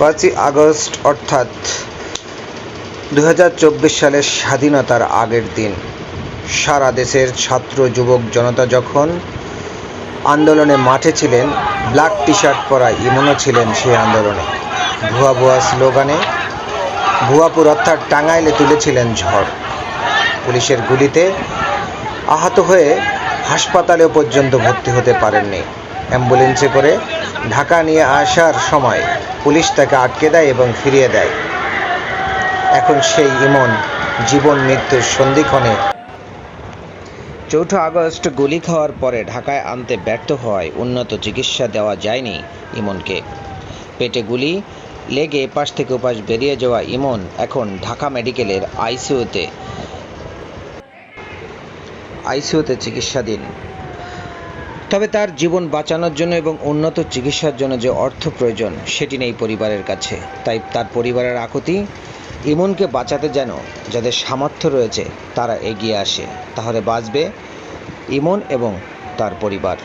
পাঁচই আগস্ট, অর্থাৎ দু হাজার চব্বিশ সালের স্বাধীনতার আগের দিন, সারা দেশের ছাত্র, যুবক, জনতা যখন আন্দোলনে মাঠে ছিলেন, ব্ল্যাক টি শার্ট পরা ইমনও ছিলেন সেই আন্দোলনে। ভুয়া ভুয়া স্লোগানে ভুয়াপুর অর্থাৎ টাঙ্গাইলে তুলেছিলেন ঝড়। পুলিশের গুলিতে আহত হয়ে হাসপাতালেও পর্যন্ত ভর্তি হতে পারেননি। অ্যাম্বুলেন্সে করে ঢাকা নিয়ে আসার সময় পুলিশ তাকে আটকে দেয় এবং ফিরিয়ে দেয়। এখন সেই ইমন জীবন মৃত্যুর সন্ধিক্ষণে। চৌঠা আগস্ট গুলি খাওয়ার পরে ঢাকায় আনতে ব্যর্থ হওয়ায় উন্নত চিকিৎসা দেওয়া যায়নি ইমনকে। পেটে গুলি লেগে পাশ থেকে ওপাশ বেরিয়ে যাওয়া ইমন এখন ঢাকা মেডিকেলের আইসিইউতে। আইসিইউতে চিকিৎসাধীন। তবে তার জীবন বাঁচানোর জন্য এবং উন্নত চিকিৎসার জন্য যে অর্থ প্রয়োজন, সেটি নেই পরিবারের কাছে। তাই তার পরিবারের আকুতি ইমনকে বাঁচাতে যেন যাদের সামর্থ্য রয়েছে, তারা এগিয়ে আসে। তাহলে বাঁচবে ইমন এবং তার পরিবার।